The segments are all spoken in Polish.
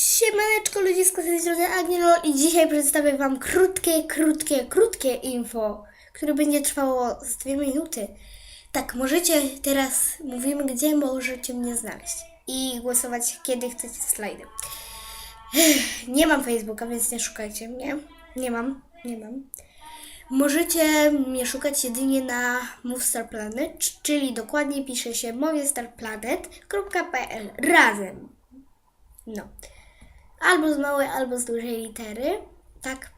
Siemaneczko ludzisko, z tej strony Agnielo i dzisiaj przedstawię Wam krótkie, krótkie, krótkie info, które będzie trwało z dwie minuty. Tak, możecie teraz, mówimy gdzie możecie mnie znaleźć i głosować kiedy chcecie slajdy. Nie mam Facebooka, więc nie szukajcie mnie. Nie mam, nie mam. Możecie mnie szukać jedynie na Movestar Planet, czyli dokładnie pisze się moviestarplanet.pl razem. No. Albo z małej, albo z dużej litery. Tak.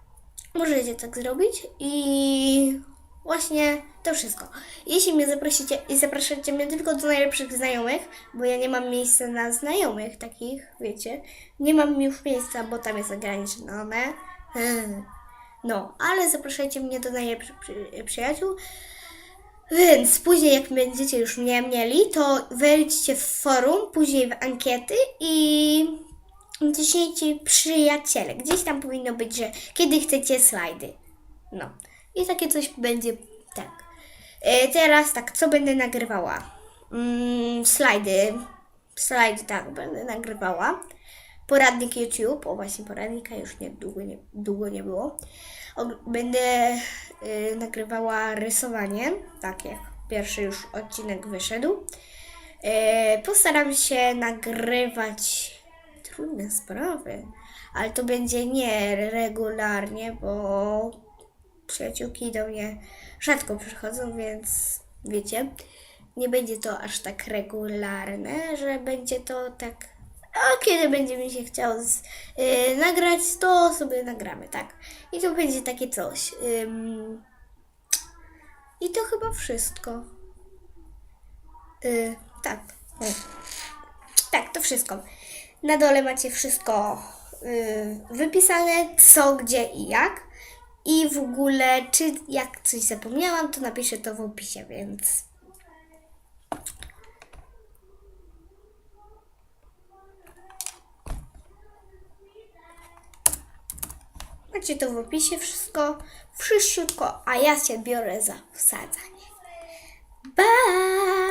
Możecie tak zrobić i właśnie to wszystko. Jeśli mnie zaprosicie i zapraszacie mnie tylko do najlepszych znajomych, bo ja nie mam miejsca na znajomych takich, wiecie. Nie mam już miejsca, bo tam jest ograniczone. No, ale zapraszajcie mnie do najlepszych przy, przyjaciół. Więc później, jak będziecie już mnie mieli, to wejdźcie w forum, później w ankiety i ciśnijcie przyjaciele. Gdzieś tam powinno być, że kiedy chcecie slajdy. No. I takie coś będzie tak. E, teraz tak, co będę nagrywała? Mm, slajdy. Slajdy, tak, będę nagrywała. Poradnik YouTube, o właśnie poradnika już nie, długo, nie, długo nie było. Og- Będę y, nagrywała rysowanie, tak jak pierwszy już odcinek wyszedł. E, postaram się nagrywać trudne sprawy, ale to będzie nie regularnie, bo przyjaciółki do mnie rzadko przychodzą, więc wiecie, nie będzie to aż tak regularne, że będzie to tak. A kiedy będzie mi się chciało z, y, nagrać, to sobie nagramy, tak. I to będzie takie coś. Ym, I to chyba wszystko. Y, tak. O. Tak, to wszystko. Na dole macie wszystko y, wypisane, co, gdzie i jak. I w ogóle, czy jak coś zapomniałam, to napiszę to w opisie, więc. Macie to w opisie wszystko, wszyściutko, a ja się biorę za wsadzanie. Bye!